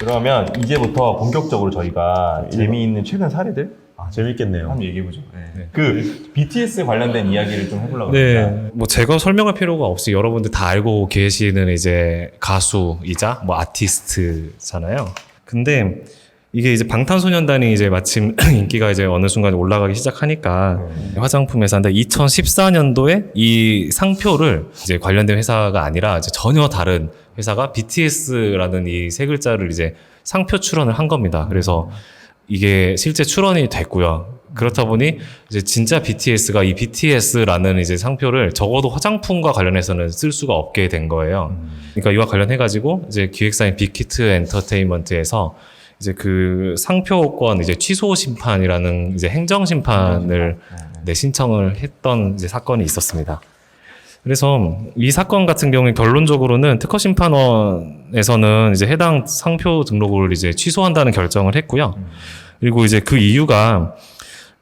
그러면 이제부터 본격적으로 저희가 재미있는 최근 사례들 아, 재밌겠네요. 한번 얘기해보죠. 그 BTS 관련된 이야기를 좀 해보려고 합니다. 네, 뭐 제가 설명할 필요가 없이 여러분들 다 알고 계시는 이제 가수이자 뭐 아티스트잖아요. 근데 이게 이제 방탄소년단이 이제 마침 인기가 이제 어느 순간 올라가기 시작하니까 화장품 회사인데 2014년도에 이 상표를 이제 관련된 회사가 아니라 이제 전혀 다른 회사가 BTS라는 이 세 글자를 이제 상표 출원을 한 겁니다. 그래서 이게 실제 출원이 됐고요. 그렇다 보니 이제 진짜 BTS가 이 BTS라는 이제 상표를 적어도 화장품과 관련해서는 쓸 수가 없게 된 거예요. 그러니까 이와 관련해 가지고 이제 기획사인 빅히트 엔터테인먼트에서 이제 그 상표권 이제 취소 심판이라는 이제 행정 심판을 네, 신청을 했던 이제 사건이 있었습니다. 그래서 이 사건 같은 경우에 결론적으로는 특허 심판원에서는 이제 해당 상표 등록을 이제 취소한다는 결정을 했고요. 그리고 이제 그 이유가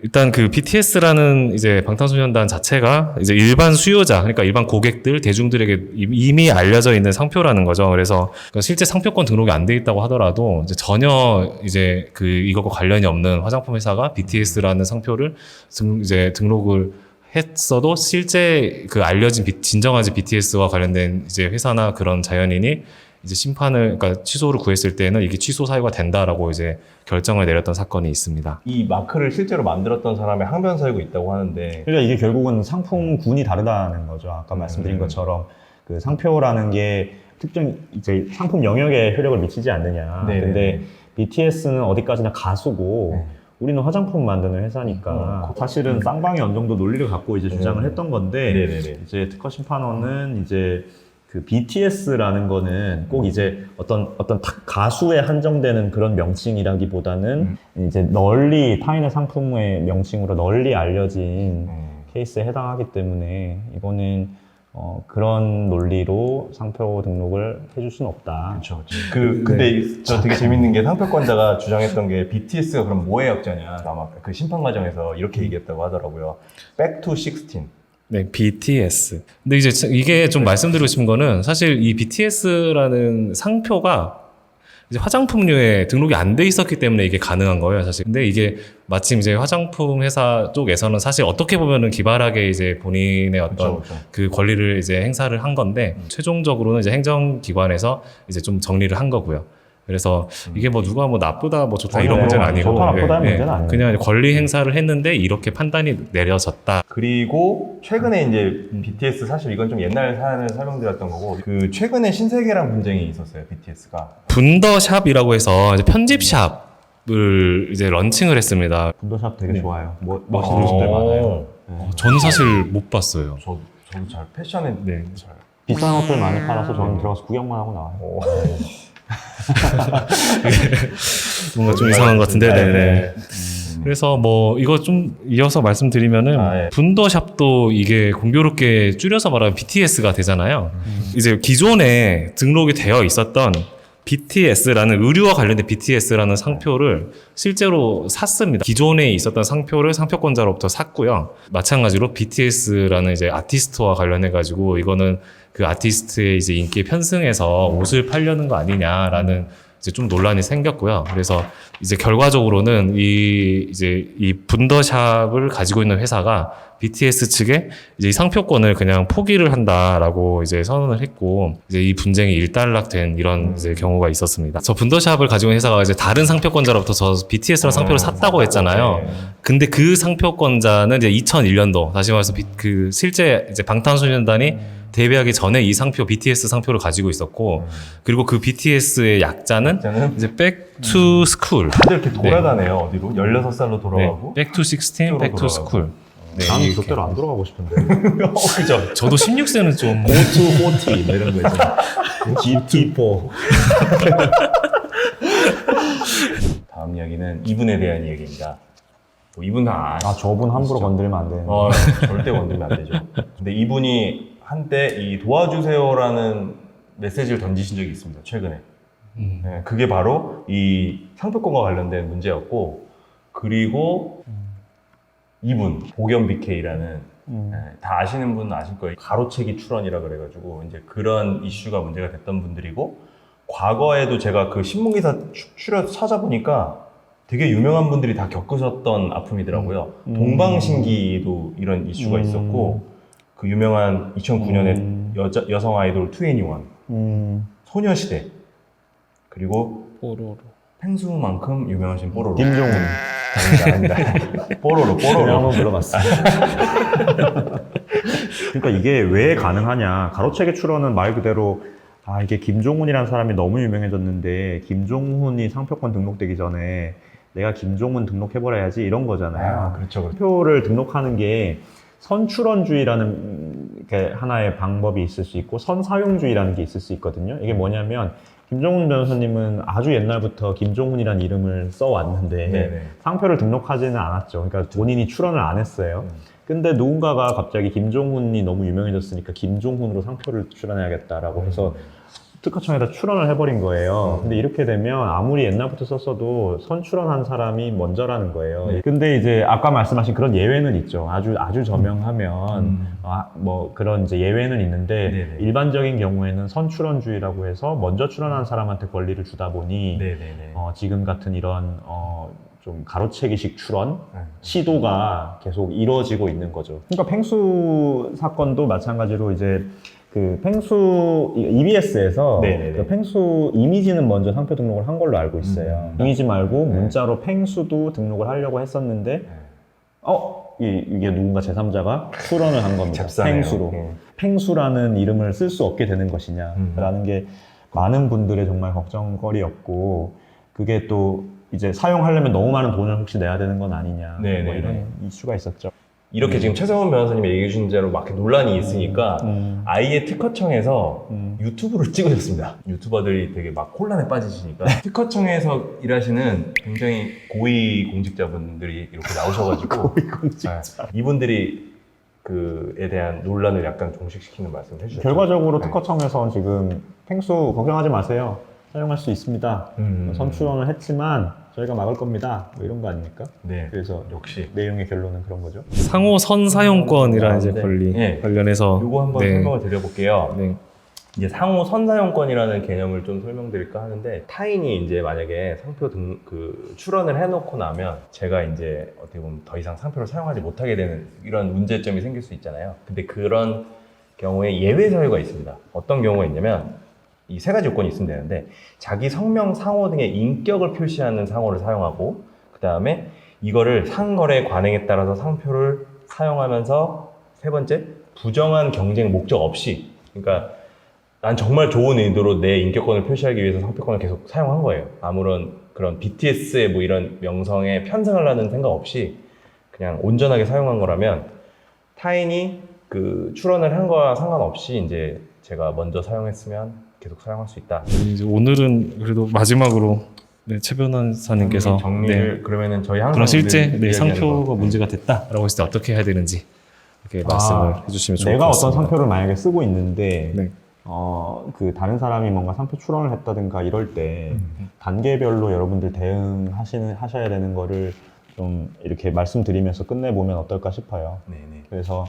일단 그 BTS라는 이제 방탄소년단 자체가 이제 일반 수요자, 그러니까 일반 고객들, 대중들에게 이미 알려져 있는 상표라는 거죠. 그래서 그러니까 실제 상표권 등록이 안 돼 있다고 하더라도 이제 전혀 이제 그 이것과 관련이 없는 화장품 회사가 BTS라는 상표를 등, 이제 등록을 했어도 실제 그 알려진 비- 진정한 BTS와 관련된 이제 회사나 그런 자연인이 이제 심판을 그러니까 취소를 구했을 때는 이게 취소 사유가 된다라고 이제 결정을 내렸던 사건이 있습니다. 이 마크를 실제로 만들었던 사람의 항변 사유가 있다고 하는데 그러니까 이게 결국은 상품군이 다르다는 거죠. 아까 말씀드린 음. 것처럼 그 상표라는 게 특정 이제 상품 영역에 효력을 미치지 않느냐. 네네네. 근데 BTS는 어디까지나 가수고 네. 우리는 화장품 만드는 회사니까 음. 사실은 쌍방이 어느 정도 논리를 갖고 이제 주장을 음. 했던 건데 네네네. 이제 특허 심판원은 이제 그 BTS라는 거는 꼭 이제 어떤 어떤 타- 가수에 한정되는 그런 명칭이라기보다는 이제 널리 타인의 상품의 명칭으로 널리 알려진 음. 케이스에 해당하기 때문에 이거는 어, 그런 논리로 상표 등록을 해줄 수는 없다. 그렇죠. 그 근데 저 되게 재밌는 게 상표권자가 주장했던 게 BTS가 그럼 뭐의 약자냐 아마 그 심판 과정에서 이렇게 얘기했다고 하더라고요. Back to 16. 네, BTS. 근데 이제 이게 좀 말씀드리고 싶은 거는 사실 이 BTS라는 상표가 이제 화장품류에 등록이 안 돼 있었기 때문에 이게 가능한 거예요, 사실. 근데 이게 마침 이제 화장품 회사 쪽에서는 사실 어떻게 보면은 기발하게 이제 본인의 어떤 그렇죠. 그 권리를 이제 행사를 한 건데 최종적으로는 이제 행정기관에서 이제 좀 정리를 한 거고요. 그래서 이게 뭐 누가 뭐 나쁘다 뭐 좋다 이런 음. 아니요. 문제는 아니고 좋다, 나쁘다는 예, 예. 문제는 아니에요. 그냥 권리 행사를 했는데 이렇게 판단이 내려졌다. 그리고 최근에 이제 BTS 사실 이건 좀 옛날 사연을 설명드렸던 거고 그 최근에 신세계랑 분쟁이 있었어요 BTS가. 분더샵이라고 해서 이제 편집샵을 이제 런칭을 했습니다. 분더샵 되게 네. 좋아요. 뭐, 멋있는 집들 많아요. 네. 저는 사실 못 봤어요. 저 저도 잘 패션에 네. 잘. 비싼 옷들 많이 팔아서 저는 들어가서 구경만 하고 나와요. 어. 뭔가 좀 이상한 것 같은데. 네, 네네. 네. 그래서 뭐 이거 좀 이어서 말씀드리면은 아, 예. 분더샵도 이게 공교롭게 줄여서 말하면 BTS가 되잖아요. 이제 기존에 등록이 되어 있었던 BTS라는 의류와 관련된 BTS라는 상표를 실제로 샀습니다. 기존에 있었던 상표를 상표권자로부터 샀고요. 마찬가지로 BTS라는 이제 아티스트와 관련해 가지고 이거는 그 아티스트의 이제 인기에 편승해서 옷을 팔려는 거 아니냐라는 이제 좀 논란이 생겼고요. 그래서 이제 결과적으로는 이 이제 이 분더샵을 가지고 있는 회사가 BTS 측에 이제 이 상표권을 그냥 포기를 한다라고 이제 선언을 했고 이제 이 분쟁이 일단락된 이런 이제 경우가 있었습니다. 저 분더샵을 가지고 있는 회사가 이제 다른 상표권자로부터 저 BTS라는 상표를 샀다고 했잖아요. 네. 근데 그 상표권자는 이제 2001년도 다시 말해서 비- 그 실제 이제 방탄소년단이 데뷔하기 전에 이 상표 BTS 상표를 가지고 있었고 그리고 그 BTS의 약자는 이제 Back to School. 다들 이렇게 돌아가네요 어디로 16살로 네. 돌아가고. Back to 16, Back to 돌아가고. School. 네, 나는 이렇게. 절대로 안 돌아가고 싶은데. 어, 그죠. 저도 16세는 좀 고투 호티 뭐 이런 거 있잖아. GT4. 다음 이야기는 이분에 대한 이야기입니다. 뭐 이분 다 아시 아 저분 함부로 건드리면 안 되는데. 어, 절대 건드리면 안 되죠. 근데 이분이 한때 이 도와주세요라는 메시지를 던지신 적이 있습니다. 최근에. 음. 네, 그게 바로 이 상표권과 관련된 문제였고, 그리고 이분 보겸 BK라는 음. 네, 다 아시는 분은 아실 거예요. 가로채기 출원이라 그래가지고 이제 그런 이슈가 문제가 됐던 분들이고 과거에도 제가 그 신문 기사 추- 추려 찾아보니까 되게 유명한 분들이 다 겪으셨던 아픔이더라고요. 음. 동방신기도 이런 이슈가 음. 있었고 그 유명한 2009년에 음. 여자, 여성 아이돌 2NE1 음, 소녀시대 그리고 뽀로로. 펭수만큼 유명하신 뽀로로 김종훈. 아닙니다, 아닙니다. 뽀로로 뽀로로 한번 물어봤어요. 그러니까 이게 왜 가능하냐? 가로채기 출원은 말 그대로 아 이게 김종훈이라는 사람이 너무 유명해졌는데 김종훈이 상표권 등록되기 전에 내가 김종훈 등록해버려야지 이런 거잖아요. 아, 그렇죠 그렇죠 상표를 등록하는 게 선출원주의라는 음, 게 하나의 방법이 있을 수 있고 선사용주의라는 게 있을 수 있거든요. 이게 뭐냐면 김종훈 변호사님은 아주 옛날부터 김종훈이라는 이름을 써왔는데 네네. 상표를 등록하지는 않았죠. 그러니까 본인이 출원을 안 했어요. 음. 근데 누군가가 갑자기 김종훈이 너무 유명해졌으니까 김종훈으로 상표를 출원해야겠다라고 해서 특허청에다 출원을 해버린 거예요. 음. 근데 이렇게 되면 아무리 옛날부터 썼어도 선출원한 사람이 먼저라는 거예요. 네. 근데 이제 아까 말씀하신 그런 예외는 있죠. 아주 아주 저명하면 음. 아, 뭐 그런 이제 예외는 있는데 네네. 일반적인 경우에는 선출원주의라고 해서 먼저 출원한 사람한테 권리를 주다 보니 네네네 어, 지금 같은 이런 어, 좀 가로채기식 출원 네. 시도가 계속 이루어지고 있는 거죠. 그러니까 팽수 사건도 마찬가지로 이제 그 팽수 EBS에서 네네네. 그 팽수 이미지는 먼저 상표 등록을 한 걸로 알고 있어요. 음. 이미지 말고 네. 문자로 팽수도 등록을 하려고 했었는데 네. 어 이- 이게 누군가 제3자가 출원을 한 겁니다. 잽싸네요. 팽수로. 예. 팽수라는 이름을 쓸 수 없게 되는 것이냐라는 음. 게 많은 분들의 정말 걱정거리였고 그게 또 이제 사용하려면 너무 많은 돈을 혹시 내야 되는 건 아니냐 네, 뭐 네, 이런 네. 이슈가 있었죠. 이렇게 지금 최성훈 변호사님이 얘기해 주신 대로 막 논란이 있으니까 음, 아예 특허청에서 음. 유튜브를 찍으셨습니다. 유튜버들이 되게 막 혼란에 빠지시니까 특허청에서 일하시는 굉장히 고위 공직자분들이 이렇게 나오셔가지고 고위공직자. 네, 이분들이 그에 대한 논란을 약간 종식시키는 말씀을 해주셨죠. 결과적으로 네. 특허청에서 지금 팽수 걱정하지 마세요. 사용할 수 있습니다. 음. 선출원을 했지만 저희가 막을 겁니다. 뭐 이런 거 아닙니까? 네, 그래서 역시 내용의 결론은 그런 거죠. 상호 선사용권이라는 이제 네. 권리 네. 관련해서 요거 한번 네. 설명을 드려볼게요. 네. 이제 상호 선사용권이라는 개념을 좀 설명드릴까 하는데 타인이 이제 만약에 상표 등 그 출원을 해놓고 나면 제가 이제 어떻게 보면 더 이상 상표를 사용하지 못하게 되는 이런 문제점이 생길 수 있잖아요. 근데 그런 경우에 예외 사유가 있습니다. 어떤 경우가 있냐면 이 세 가지 요건이 있으면 되는데 자기 성명 상호 등의 인격을 표시하는 상호를 사용하고 그 다음에 이거를 상거래 관행에 따라서 상표를 사용하면서 세 번째 부정한 경쟁 목적 없이 그러니까 난 정말 좋은 의도로 내 인격권을 표시하기 위해서 상표권을 계속 사용한 거예요. 아무런 그런 BTS의 뭐 이런 명성에 편승하려는 생각 없이 그냥 온전하게 사용한 거라면 타인이 그 출원을 한 거와 상관없이 이제 제가 먼저 사용했으면 계속 사용할 수 있다. 이제 오늘은 그래도 마지막으로 네, 최 변호사님께서 정리를 네, 그러면은 저희 항상 그런 실제 늘 네, 상표가 거. 문제가 됐다라고 했을 때 어떻게 해야 되는지 이렇게 말씀을 아, 해주시면 좋을 내가 것 어떤 같습니다. 상표를 만약에 쓰고 있는데 네. 어, 그 다른 사람이 뭔가 상표 출원을 했다든가 이럴 때 음. 단계별로 여러분들 대응하시는 하셔야 되는 거를 좀 이렇게 말씀드리면서 끝내 보면 어떨까 싶어요. 네네. 그래서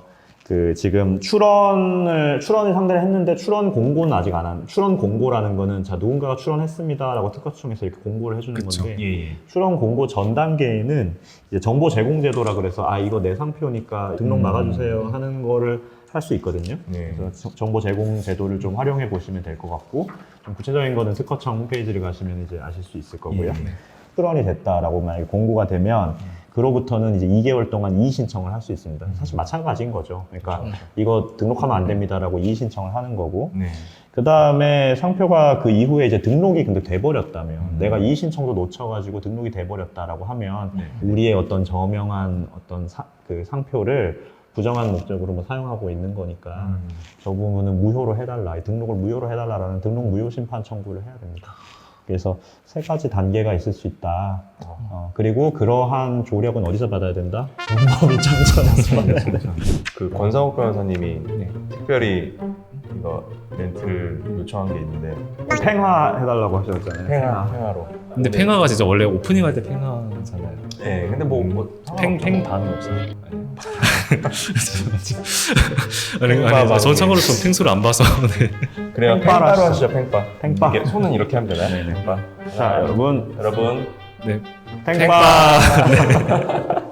그 지금 출원을 출원을 상대를 했는데 출원 공고는 아직 안 한. 출원 공고라는 거는 자 누군가가 출원했습니다라고 특허청에서 이렇게 공고를 해주는 그쵸. 건데 예, 예. 출원 공고 전 단계에는 이제 정보 제공 제도라 그래서 아 이거 내 상표니까 등록 음. 막아주세요 하는 거를 할 수 있거든요. 네. 그래서 저- 정보 제공 제도를 좀 활용해 보시면 될 것 같고 좀 구체적인 거는 특허청 홈페이지를 가시면 이제 아실 수 있을 거고요. 예. 출원이 됐다라고 만약에 공고가 되면 그로부터는 이제 2개월 동안 이의 신청을 할 수 있습니다. 사실 마찬가지인 거죠. 그러니까 그렇죠. 이거 등록하면 안 됩니다라고 이의 신청을 하는 거고 네. 그 다음에 상표가 그 이후에 이제 등록이 근데 돼버렸다면 음. 내가 이의 신청도 놓쳐가지고 등록이 돼버렸다라고 하면 네. 우리의 어떤 저명한 어떤 사- 그 상표를 부정한 목적으로 뭐 사용하고 있는 거니까 음. 저 부분은 무효로 해달라, 이 등록을 무효로 해달라라는 등록 무효 심판 청구를 해야 됩니다. 그래서 세 가지 단계가 있을 수 있다. 어, 그리고 그러한 조력은 어디서 받아야 된다? 공범이 창천에서 받아야 된다. 그 권상욱 변호사님이 네. 특별히 이거 멘트를 요청한 게 있는데 팽화 해달라고 하셨잖아요. 팽하 팽하로. 근데 팽화가 진짜 원래 오프닝 할 때 팽화잖아요. 네, 근데 뭐, 뭐 팽, 팽 반은 없어요. 아니, 팽바 아니, 전. 참고로 좀 탱수를 안 봐서. 네. 그래요. 팽바로 팽바로 하시죠. 팽바. 팽바. 이게 손은 이렇게 하면 되나요? 네 네. 팽바. 자, 여러분, 여러분 네. 팽바! 팽바.